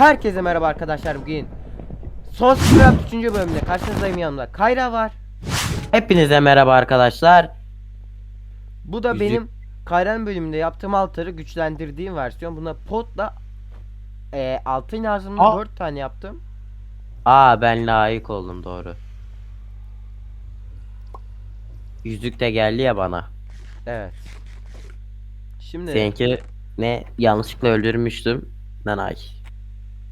Herkese merhaba arkadaşlar bugün Son Scrap 3. bölümde karşınızdayım yanımda Kayra var Hepinize merhaba arkadaşlar. Bu da Yüzük- benim Kayra'nın bölümünde yaptığım altarı güçlendirdiğim versiyon Buna potla e, altın lazımdı Aa. 4 tane yaptım Aa ben layık oldum doğru. Yüzük de geldi ya bana. Evet Şimdi Seninki ne yanlışlıkla öldürmüştüm. Nanay.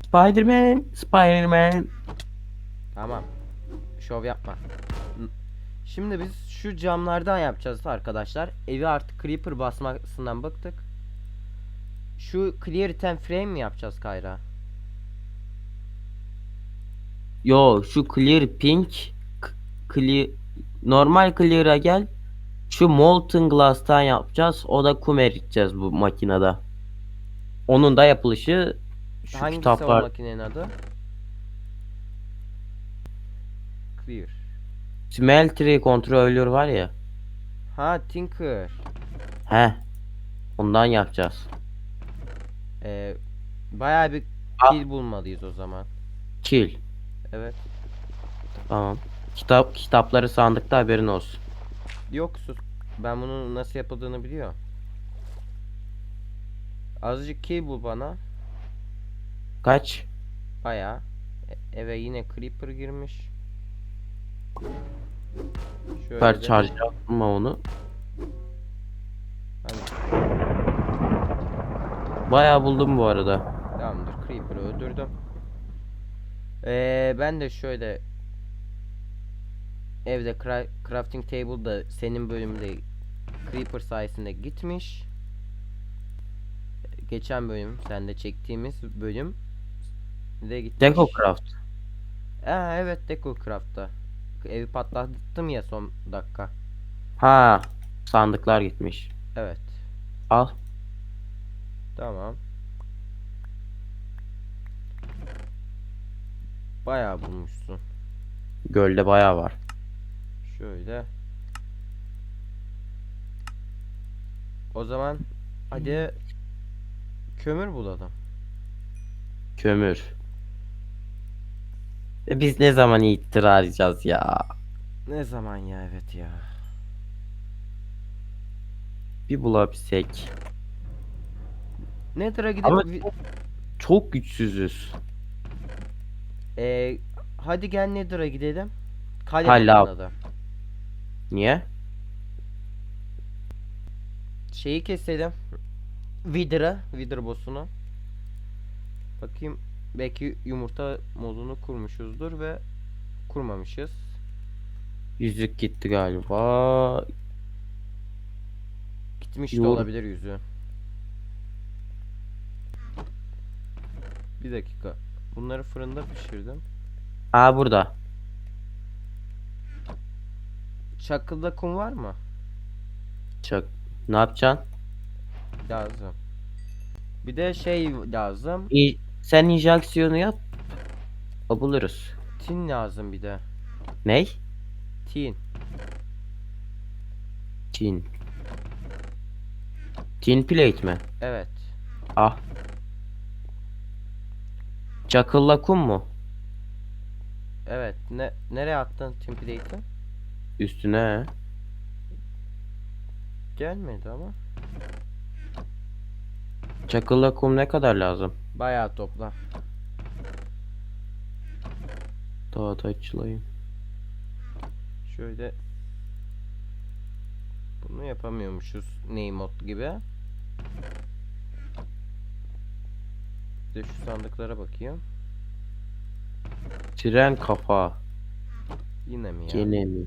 Spiderman, Spiderman. Tamam Şov yapma Şimdi biz şu camlardan yapacağız arkadaşlar Evi artık creeper basmasından bıktık Şu clear item frame mi yapacağız Kayra? Yo şu clear pink, clear, normal clear'a gel. Şu molten glass'tan yapacağız. O da kum eriteceğiz bu makinede. Onun da yapılışı şu Hangisi kitaplar. o makinenin adı? Clear. Smeltery kontrolör var ya. Ha Tinker. He. Ondan yapacağız. Ee, bayağı bir Aa. kill bulmalıyız o zaman. Chill. Evet. Tamam. Kitap kitapları sandıkta haberin olsun. Yok sus. Ben bunun nasıl yapıldığını biliyorum. Azıcık kill bul bana. Kaç? Bayağı. E- eve yine creeper girmiş. Şöyle Süper de- charge yapma onu. Hani, Bayağı buldum bu arada. tamamdır. Creeper'ı öldürdüm. Ee, ben de şöyle evde cra- crafting table'da senin bölümde Creeper sayesinde gitmiş. Geçen bölüm sende çektiğimiz bölüm de gitmiş. DecoCraft. Aa, evet DecoCraft'ta. Evi patlattım ya son dakika. Ha. Sandıklar gitmiş. Evet. Al. Tamam. Bayağı bulmuşsun. Gölde bayağı var. Şöyle. O zaman hadi kömür bulalım. Kömür. E biz ne zaman iktidar arayacağız ya? Ne zaman ya evet ya. Bir bulabilsek. Nether'a gidip Ama- vi- Çok güçsüzüz. Ee, hadi gel Nether'a gidelim. Kale Hala-. Niye? Şeyi keselim. Wither'ı, Wither boss'unu. Bakayım belki yumurta modunu kurmuşuzdur ve kurmamışız. Yüzük gitti galiba. Gitmiş de Yor- olabilir yüzü. Bir dakika. Bunları fırında pişirdim. Aa burada. Çakılda kum var mı? Çak. Ne yapacaksın? Lazım. Bir de şey lazım. İ- sen injeksiyonu yap. O buluruz. Tin lazım bir de. Ney? Tin. Tin. Tin plate mi? Evet. Ah. Çakılla kum mu? Evet. Ne nereye attın tin plate'i? Üstüne. Gelmedi ama. Çakılla kum ne kadar lazım? Bayağı topla. Daha da açılayım. Şöyle bunu yapamıyormuşuz ney mod gibi. Bir de şu sandıklara bakayım. Tren kafa. Yine mi ya? Gene mi?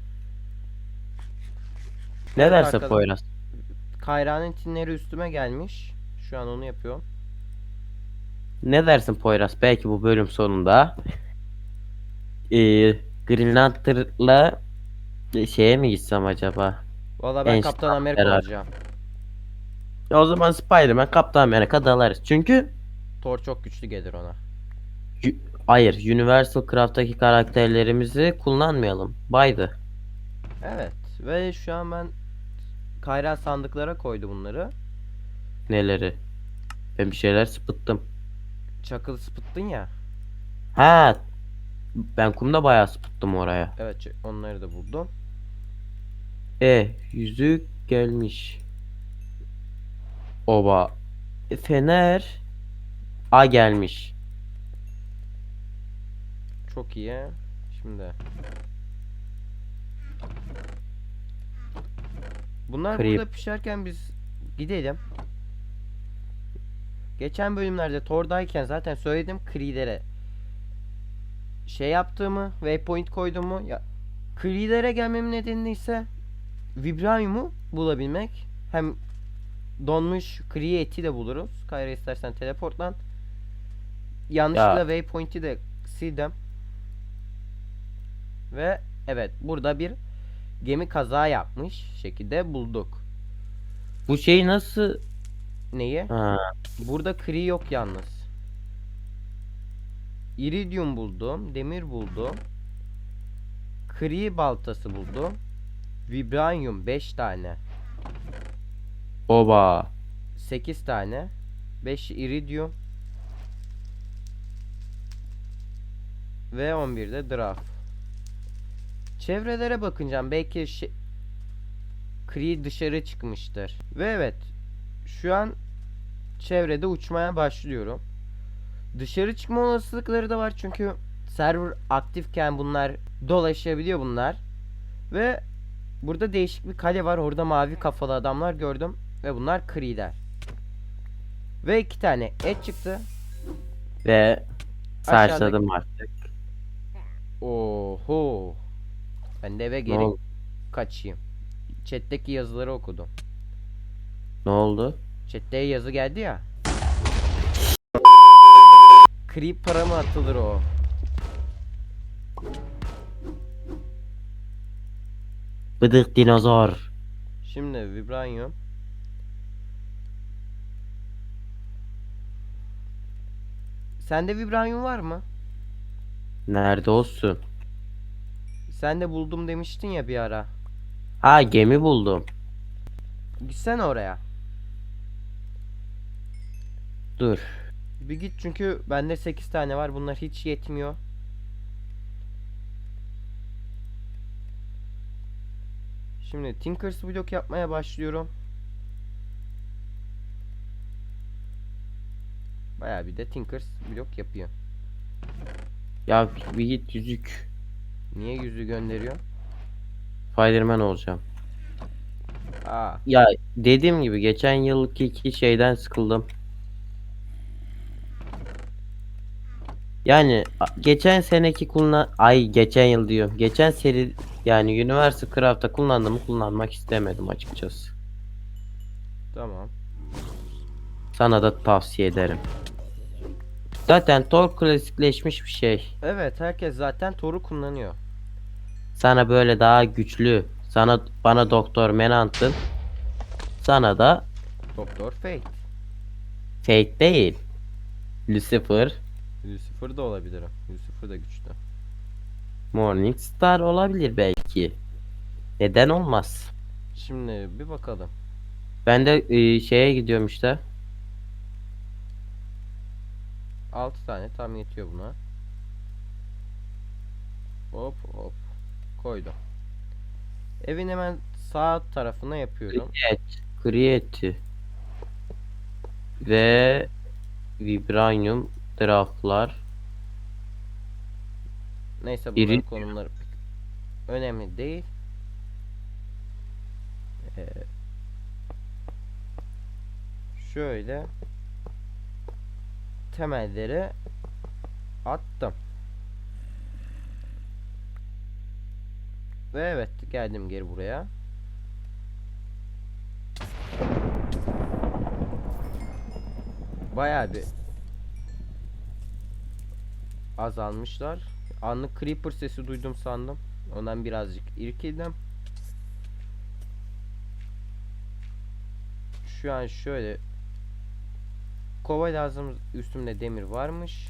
Ne Evet derse Poyraz? Kayra'nın tinleri üstüme gelmiş. Şu an onu yapıyorum. Ne dersin Poyraz? Belki bu bölüm sonunda ee, Green Lantern'la şeye mi gitsem acaba? Valla ben Kaptan Amerika beraber. olacağım. O zaman Spider-Man, Kaptan Amerika dalarız. Çünkü Thor çok güçlü gelir ona. Yu- Hayır, Universal Craft'taki karakterlerimizi kullanmayalım. Baydı. Evet. Ve şu an ben Kayra sandıklara koydu bunları. Neleri? Ben bir şeyler sıpıttım. Çakıl spıttın ya. Ha. Ben kumda bayağı sıptım oraya. Evet onları da buldum. E yüzük gelmiş. Oba. E, fener. A gelmiş. Çok iyi. Şimdi. Bunlar Creep. burada pişerken biz gidelim. Geçen bölümlerde Thor'dayken zaten söyledim Creed'lere şey yaptığımı, waypoint koyduğumu ya Creed'lere gelmemin nedeni ise Vibranium'u bulabilmek. Hem donmuş eti de buluruz. Kayra istersen teleportlan. Yanlışlıkla Ya. waypoint'i de sildim. Ve evet burada bir gemi kaza yapmış şekilde bulduk. Bu şey nasıl? Neyi? Ha. Burada Kree yok yalnız. Iridium buldum, demir buldum. Kree baltası buldum. Vibranium 5 tane, Oba. 8 tane, 5 iridium ve 11 de draft. Çevrelere bakınca belki şey, Kree dışarı çıkmıştır. Ve evet, şu an çevrede uçmaya başlıyorum. Dışarı çıkma olasılıkları da var çünkü server aktifken bunlar dolaşabiliyor bunlar. Ve burada değişik bir kale var. Orada mavi kafalı adamlar gördüm ve bunlar Kree'ler. Ve iki tane et çıktı. Ve saçladım artık. Oho. Ben de eve geri kaçayım. Chat'teki yazıları okudum. Ne oldu? Chat'te yazı geldi ya. Creep para mı atılır o? Bıdık dinozor. Şimdi Vibranium. Sende Vibranium var mı? Nerede olsun? Sen de buldum demiştin ya bir ara. Ha gemi buldum. Gitsene oraya. Dur. Bir git çünkü bende 8 tane var. Bunlar hiç yetmiyor. Şimdi Tinkers blok yapmaya başlıyorum. Bayağı bir de Tinkers blok yapıyor. Ya bir git yüzük. Niye yüzü gönderiyor? Spiderman olacağım. Aa, Ya dediğim gibi geçen yılki iki şeyden sıkıldım. Yani geçen seneki kullan ay geçen yıl diyorum. Geçen seri yani Universal Craft'ta kullandığımı kullanmak istemedim açıkçası. tamam. Sana da tavsiye ederim. Zaten Thor klasikleşmiş bir şey. Evet, herkes zaten Thor'u kullanıyor. Sana böyle daha güçlü. Sana bana Doktor Menant'ın. Sana da Doktor Fate. Fate değil. Lucifer, Lucifer da olabilir. o. Lucifer da güçlü. Morning Star olabilir belki. Neden olmaz? Şimdi bir bakalım. Ben de e, şeye gidiyorum işte. 6 tane tam yetiyor buna. Hop hop. Koydum. Evin hemen sağ tarafına yapıyorum. Evet. Create. Ve Vibranium draftlar. Neyse İri- bunların konumları pek önemli değil. Ee, şöyle temelleri attım. Ve evet geldim geri buraya. Bayağı bir azalmışlar. Anlık creeper sesi duydum sandım. Ondan birazcık irkildim. Şu an şöyle kova lazım üstümde demir varmış.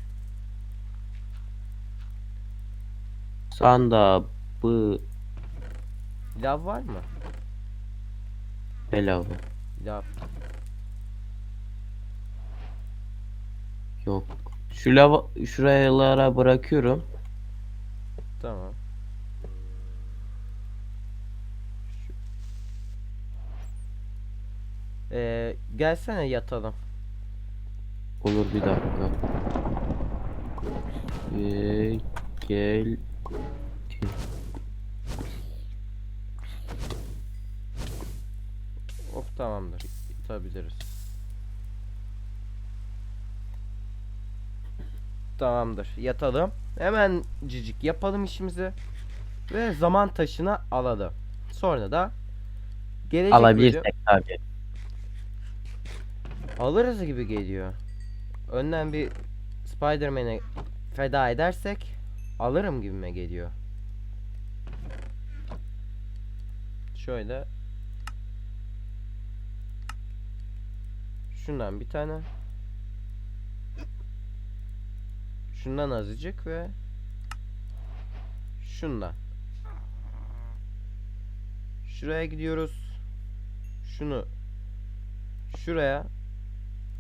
Sanda bu Lav var mı? belavı. Lav. Yok. Şu lava şuralara bırakıyorum. Tamam. Ee, gelsene yatalım. Olur bir dakika. Ee, gel. Of tamamdır. Yatabiliriz. Tamamdır. Yatalım. Hemen cicik yapalım işimizi. Ve zaman taşını alalım. Sonra da gelecek bölüm- Alabilirsek tabii. Alırız gibi geliyor. Önden bir Spider-Man'e feda edersek alırım gibime geliyor. Şöyle Şundan bir tane Şundan azıcık ve Şundan Şuraya gidiyoruz Şunu Şuraya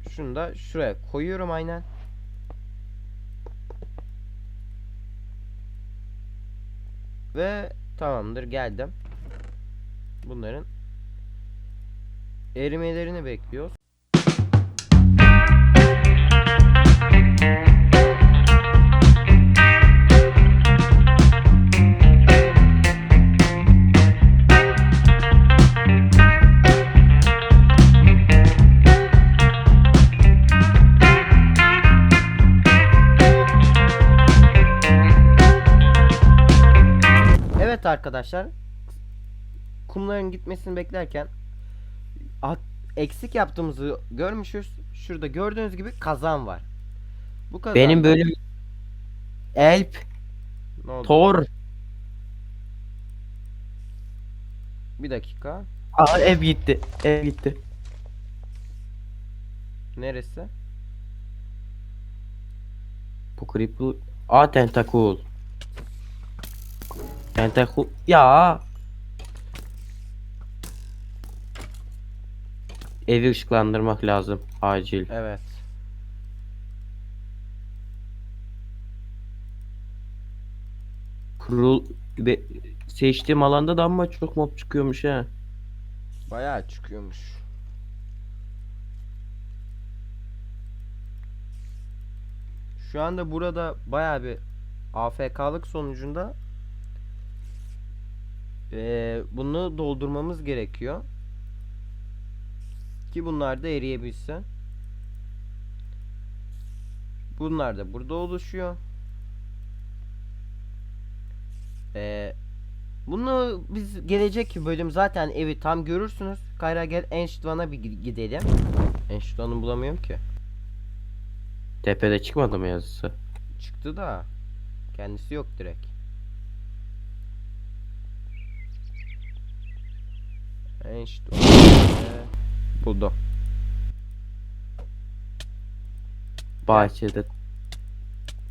şunu da şuraya koyuyorum aynen. Ve tamamdır geldim. Bunların erimelerini bekliyoruz. Evet arkadaşlar. Kumların gitmesini beklerken at- eksik yaptığımızı görmüşüz. Şurada gördüğünüz gibi kazan var. Bu kazan Benim bölüm Elp? Thor. Bir dakika. Aa ev gitti. Ev gitti. Neresi? Bu creeper. Aa tentakul. Tentakul. Ya. Evi ışıklandırmak lazım. Acil. Evet. Kurul ve seçtiğim alanda da ama çok mob çıkıyormuş ha. Bayağı çıkıyormuş. Şu anda burada bayağı bir AFK'lık sonucunda eee, bunu doldurmamız gerekiyor. Ki bunlar da eriyebilsin. Bunlar da burada oluşuyor. Eee bunu biz gelecek bölüm zaten evi tam görürsünüz. Kayra gel Enştvan'a bir gi- gidelim. Enştvan'ı bulamıyorum ki. Tepede çıkmadı mı yazısı? Çıktı da kendisi yok direkt. Enştvan. Ee, Buldum. Bahçede.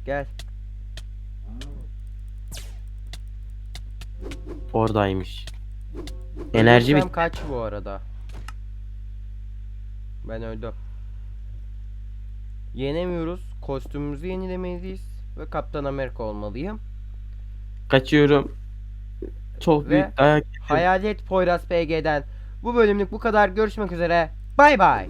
Gel. Oradaymış. Enerji bit. kaç bu arada? Ben öldüm. Yenemiyoruz. Kostümümüzü yenilemeliyiz. Ve Kaptan Amerika olmalıyım. Kaçıyorum. Çok Ve büyük dayak. Hayalet Poyraz PG'den bu bölümlük bu kadar. Görüşmek üzere. Bay bay.